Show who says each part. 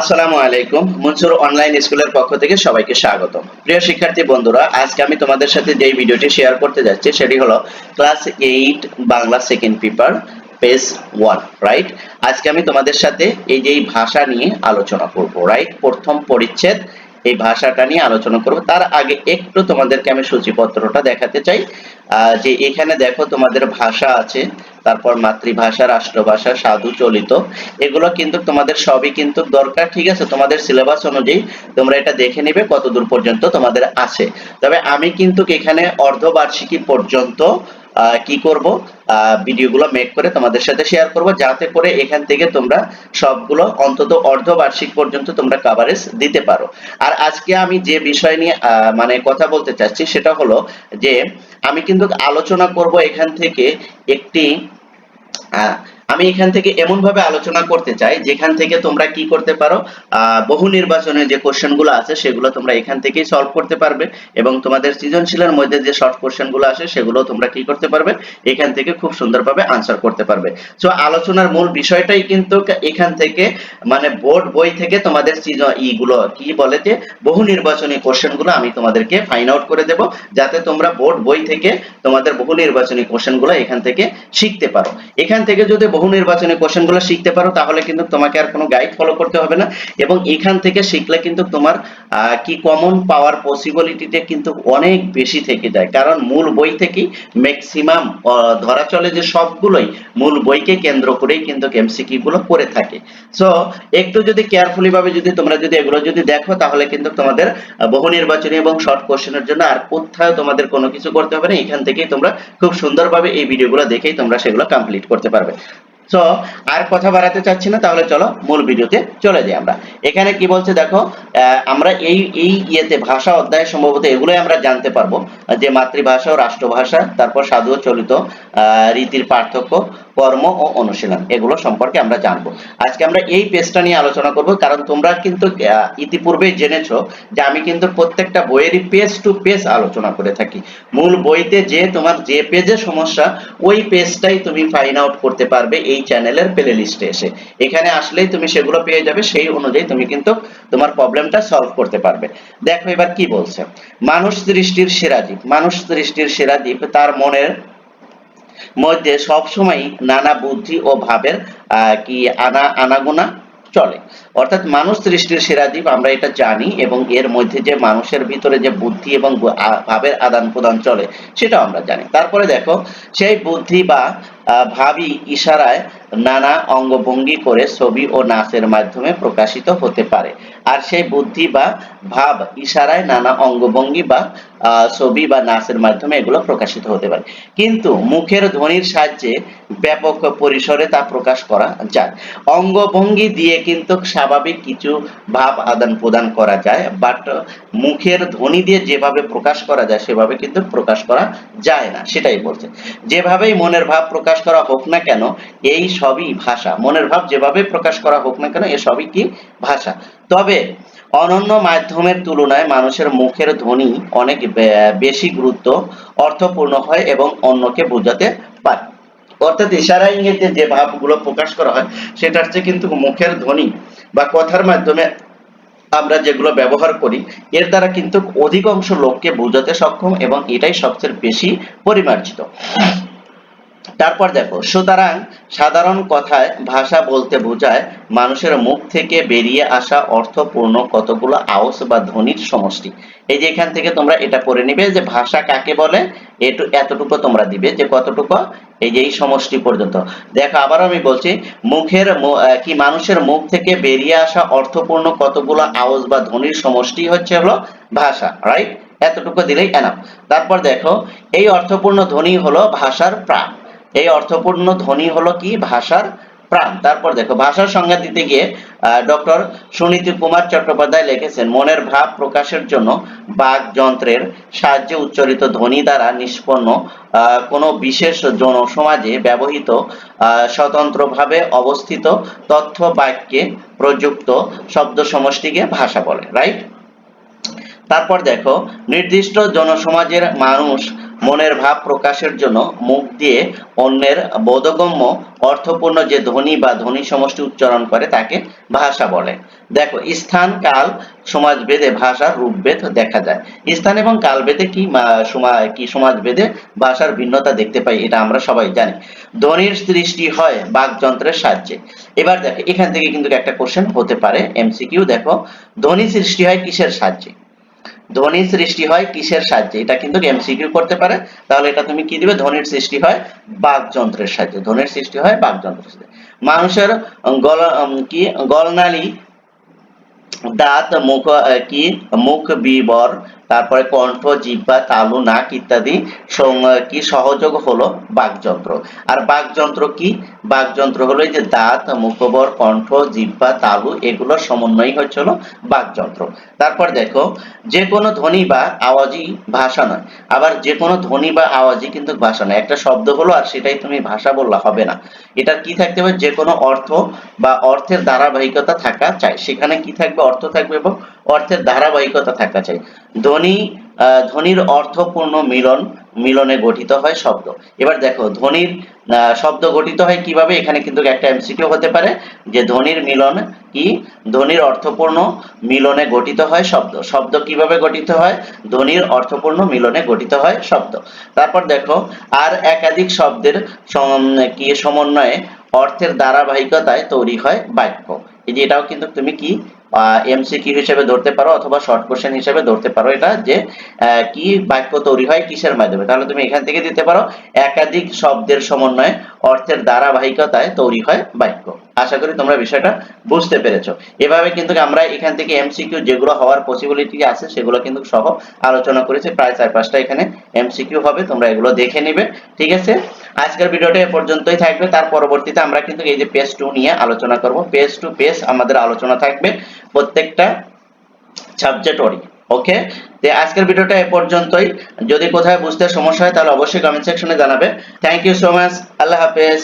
Speaker 1: আসসালামু আলাইকুম, মনসুর অনলাইন স্কুলের পক্ষ থেকে সবাইকে স্বাগত প্রিয় শিক্ষার্থী বন্ধুরা, আজকে আমি তোমাদের সাথে যে ভিডিওটি শেয়ার করতে যাচ্ছি, সেটি হলো class eight Bangla second paper page one right আজকে আমি তোমাদের সাথে এই যে ভাষা নিয়ে আলোচনা করব রাইট প্রথম পরিচ্ছেদ এই ভাষাটা নিয়ে আলোচনা করব। তার আগে একটু তোমাদেরকে আমি সূচিপত্রটা দেখাতে চাই। যে এখানে দেখো তোমাদের ভাষা আছে, তারপর মাতৃভাষা, রাষ্ট্রভাষা, সাধু, চলিত। এগুলো কিন্তু তোমাদের সবই কিন্তু দরকার, ঠিক আছে? তোমাদের সিলেবাস অনুযায়ী তোমরা এটা দেখে নিবে কতদূর পর্যন্ত তোমাদের আছে। তবে আমি কিন্তু এখানে অর্ধবার্ষিকী পর্যন্ত কি করব? ভিডিওগুলো মেক করে তোমাদের সাথে শেয়ার করব, যাতে করে এখান থেকে তোমরা সবগুলো অন্তত অর্ধবার্ষিক পর্যন্ত তোমরা কাভারেজ দিতে পারো। আর আজকে আমি যে বিষয় নিয়ে মানে কথা বলতে চাচ্ছি, সেটা হলো যে, আমি কিন্তু আলোচনা করব এখান থেকে একটি আমি এখান থেকে এমন ভাবে আলোচনা করতে চাই, যেখান থেকে তোমরা কি করতে পারো বহু নির্বাচনের যে কোশ্চেনগুলো আছে সেগুলো তোমরা এখান থেকেই সলভ করতে পারবে এবং তোমাদের সৃজনশীলের মধ্যে যে শর্ট কোশ্চেনগুলো আসে সেগুলো তোমরা কি করতে পারবে, এখান থেকে খুব সুন্দরভাবে আনসার করতে পারবে। সো আলোচনার মূল বিষয়টাই কিন্তু এখান থেকে মানে বোর্ড বই থেকে তোমাদের ইগুলো কি বলে যে, বহু নির্বাচনী কোশ্চেনগুলো আমি তোমাদেরকে ফাইন্ড আউট করে দেব, যাতে তোমরা বোর্ড বই থেকে তোমাদের বহু নির্বাচনী কোশ্চেনগুলো এখান থেকে শিখতে পারো। এখান থেকে যদি বহু নির্বাচনী কোশ্চেনগুলো শিখতে পারো তাহলে কিন্তু তোমাকে আর কোনো গাইড ফলো করতে হবে না। এবং এখান থেকে শিখলে কিন্তু তোমার কি কমন পাওয়ার পসিবিলিটিটা কিন্তু অনেক বেশি থেকে যায়। কারণ মূল বই থেকেই ম্যাক্সিমাম ধরা চলে যে সবগুলোই মূল বইকে কেন্দ্র করেই কিন্তু এমসিকিউ গুলো করে থাকে। সো একটু যদি কেয়ারফুলি ভাবে যদি তোমরা যদি এগুলো যদি দেখো তাহলে কিন্তু তোমাদের আহ, বহু নির্বাচনী এবং শর্ট কোশ্চেনের জন্য আর কোথাও তোমাদের কোনো কিছু করতে হবে না। এখান থেকেই তোমরা খুব সুন্দরভাবে এই ভিডিওগুলো দেখেই তোমরা সেগুলো কমপ্লিট করতে পারবে। সো আর কথা বাড়াতে চাচ্ছি না, তাহলে চলো মূল ভিডিওতে চলে যাই আমরা। এখানে কি বলছে দেখো আমরা এই এই ইয়েতে ভাষা অধ্যায় সম্ভবত এগুলোই আমরা জানতে পারব। যে মাতৃভাষা ও রাষ্ট্রভাষা, তারপর সাধু চলিত রীতির পার্থক্য কর্ম ও অনুশীলন এগুলো সম্পর্কে আমরা জানব। আজকে আমরা এই পেজটা নিয়ে আলোচনা করব কারণ তোমরা কিন্তু আহ, ইতিপূর্বেই জেনেছো যে আমি কিন্তু প্রত্যেকটা বইয়েরই পেজ টু পেজ আলোচনা করে থাকি। মূল বইতে যে তোমার যে পেজে সমস্যা ওই পেজটাই তুমি ফাইন্ড আউট করতে পারবে এই চ্যানেলের প্লে লিস্টে এসে। এখানে আসলেই তুমি সেগুলো পেয়ে যাবে সেই অনুযায়ী তুমি কিন্তু তোমার প্রবলেমটা সলভ করতে পারবে। দেখো এবার কি বলছে। মানুষ সৃষ্টির সেরা দ্বীপ মানুষ সৃষ্টির সেরা দ্বীপ তার মনের মধ্যে সবসময় নানা বুদ্ধি ও ভাবের কি আনা, আনাগোনা চলে। অর্থাৎ মানুষ সৃষ্টির সেরা জীব, আমরা এটা জানি, এবং এর মধ্যে যে মানুষের ভিতরে যে বুদ্ধি এবং ভাবের আদান প্রদান চলে, সেটাও আমরা জানি। তারপরে দেখো, সেই বুদ্ধি বা ভাবই ইশারায় নানা অঙ্গভঙ্গি করে ছবি ও নাচের মাধ্যমে প্রকাশিত হতে পারে। আর সেই বুদ্ধি বা ভাব ইশারায় নানা অঙ্গভঙ্গি বা ছবি বা নাচের মাধ্যমে এগুলো প্রকাশিত হতে পারে। কিন্তু মুখের ধ্বনির সাহায্যে ব্যাপক পরিসরে তা প্রকাশ করা যায়। অঙ্গভঙ্গি দিয়ে কিন্তু স্বাভাবিক কিছু ভাব আদান প্রদান করা যায় বাট মুখের ধ্বনি দিয়ে যেভাবে প্রকাশ করা যায়, সেভাবে কিন্তু প্রকাশ করা যায় না, সেটাই বলছে। যেভাবেই মনের ভাব প্রকাশ করা হোক না কেন, এই সবই ভাষা। মনের ভাব যেভাবে প্রকাশ করা হোক না কেন, এ সবই কি ভাষা। তবে অনন্য মাধ্যমের তুলনায় মানুষের মুখের ধ্বনি অনেক বেশি গুরুত্ব, অর্থপূর্ণ হয় এবং অন্যকে বোঝাতে পারে। অর্থাৎ ইশারা ইঙ্গিতে যে ভাবগুলো প্রকাশ করা হয়, সেটার চেয়ে কিন্তু মুখের ধ্বনি বা কথার মাধ্যমে আমরা যেগুলো ব্যবহার করি, এর দ্বারা কিন্তু অধিকাংশ লোককে বোঝাতে সক্ষম এবং এটাই সবচেয়ে বেশি পরিমার্জিত। তারপর দেখো, সুতরাং সাধারণ কথায়, ভাষা বলতে বোঝায় মানুষের মুখ থেকে বেরিয়ে আসা অর্থপূর্ণ কতগুলো আওয়াজ বা ধ্বনির সমষ্টি। এই যে এখান থেকে তোমরা এটা পড়ে নিবে যে ভাষা কাকে বলে, এটু, এতটুকু তোমরা দিবে যে কতটুকু, এই যে এই সমষ্টি পর্যন্ত। দেখো আবার আমি বলছি, মুখের কি মানুষের মুখ থেকে বেরিয়ে আসা অর্থপূর্ণ কতগুলো আওয়াজ বা ধ্বনির সমষ্টি হচ্ছে হলো ভাষা রাইট এতটুকু দিলেই এনাফ তারপর দেখো, এই অর্থপূর্ণ ধ্বনি হলো ভাষার প্রাণ। এই অর্থপূর্ণ ধ্বনি হলো কি? ভাষার প্রাণ। তারপর দেখো, ভাষার সংজ্ঞা দিতে গিয়ে ডক্টর সুনীতি কুমার চট্টোপাধ্যায় লিখেছেন, মনের ভাব প্রকাশের জন্য বাক যন্ত্রের সাহায্যে উচ্চারিত ধ্বনি দ্বারা নিষ্পন্ন কোনো বিশেষ জনসমাজে ব্যবহৃত স্বতন্ত্রভাবে অবস্থিত তথ্য বাক্যে প্রযুক্ত শব্দ সমষ্টিকে ভাষা বলে রাইট তারপর দেখো, নির্দিষ্ট জনসমাজের মানুষ মনের ভাব প্রকাশের জন্য মুখ দিয়ে অন্যের বোধগম্য, অর্থপূর্ণ যে ধ্বনি বা ধ্বনি সমষ্টি উচ্চারণ করে তাকে ভাষা বলে। দেখো, স্থান, কাল সমাজ ভেদে ভাষার রূপভেদ দেখা যায়। স্থান এবং কাল ভেদে কি কি সমাজ ভেদে ভাষার ভিন্নতা দেখতে পাই, এটা আমরা সবাই জানি। ধ্বনির সৃষ্টি হয় বাকযন্ত্রের সাহায্যে। এবার দেখো, এখান থেকে কিন্তু একটা কোশ্চেন হতে পারে এমসিকিউ দেখো। ধ্বনি সৃষ্টি হয় কিসের সাহায্যে? ধ্বনি সৃষ্টি হয় কিসের সাহায্যে? এটা কিন্তু এমসিকিউ করতে পারে। তাহলে এটা তুমি কি দিবে? ধ্বনির সৃষ্টি হয় বাকযন্ত্রের সাহায্যে। ধ্বনির সৃষ্টি হয় বাকযন্ত্রের সাহায্যে। মানুষের গল কি? গলনালী, দাঁত, মুখ কি? মুখ, বিবর তারপরে কণ্ঠ, জিহ্বা, তালু, নাক ইত্যাদি কি সহযোগ হলো? বাকযন্ত্র। আর বাকযন্ত্র কি? বাকযন্ত্র হলো যে দাঁত, মুখবর, কণ্ঠ, জিহ্বা, তালু এগুলোর সমন্বয় হচ্ছে হলো বাকযন্ত্র। তারপর দেখো, যে কোনো ধ্বনি বা আওয়াজই ভাষা নয়। আবার যে কোনো ধ্বনি বা আওয়াজই কিন্তু ভাষা নয়। একটা শব্দ হলো আর সেটাই তুমি ভাষা বললা, হবে না। এটা কি থাকতে হবে যে কোনো অর্থ বা অর্থের ধারাবাহিকতা থাকা চাই। সেখানে কি থাকবে? অর্থ থাকবে এবং অর্থের ধারাবাহিকতা থাকা চাই। ধ্বনি ধ্বনির অর্থপূর্ণ মিলন, মিলনে গঠিত হয় শব্দ। এবার দেখো, ধ্বনির শব্দ গঠিত হয় কীভাবে? এখানে কিন্তু একটা এমসিকিউ হতে পারে, যে ধ্বনির মিলন কি? ধ্বনির অর্থপূর্ণ মিলনে গঠিত হয় শব্দ। শব্দ কীভাবে গঠিত হয়? ধ্বনির অর্থপূর্ণ মিলনে গঠিত হয় শব্দ। তারপর দেখো, আর একাধিক শব্দের কি, সমন্বয়ে অর্থের ধারাবাহিকতায় তৈরি হয় বাক্য। এই যে এটাও কিন্তু তুমি কি এমসিকিউ হিসেবে ধরতে পারো অথবা শর্ট কোশ্চেন হিসেবে ধরতে পারো। এটা যে কি বাক্য তৈরি হয় কিসের মাধ্যমে? তাহলে তুমি এখান থেকে দিতে পারো, একাধিক শব্দের সমন্বয়ে অর্থের ধারাবাহিকতায় তৈরি হয় বাক্য। আশা করি তোমরা বিষয়টা বুঝতে পেরেছ। এভাবে কিন্তু আমরা এখান থেকে এমসিকিউ যেগুলো হওয়ার পসিবিলিটি আছে, সেগুলো কিন্তু সহ আলোচনা করেছি। প্রায় চার পাঁচটা এখানে এমসিকিউ হবে, তোমরা এগুলো দেখে নিবে, ঠিক আছে? আজকের ভিডিওটা এ পর্যন্তই থাকবে। তার পরবর্তীতে আমরা কিন্তু এই যে পেজ টু নিয়ে আলোচনা করব। পেজ টু পেজ আমাদের আলোচনা থাকবে প্রত্যেকটা সাবজেক্ট ওরি ওকে? তো আজকের ভিডিওটা এ পর্যন্তই। যদি কোথায় বুঝতে সমস্যা হয়, তাহলে অবশ্যই কমেন্ট সেকশনে জানাবে। থ্যাংক ইউ সো মাচ আল্লাহ হাফেজ।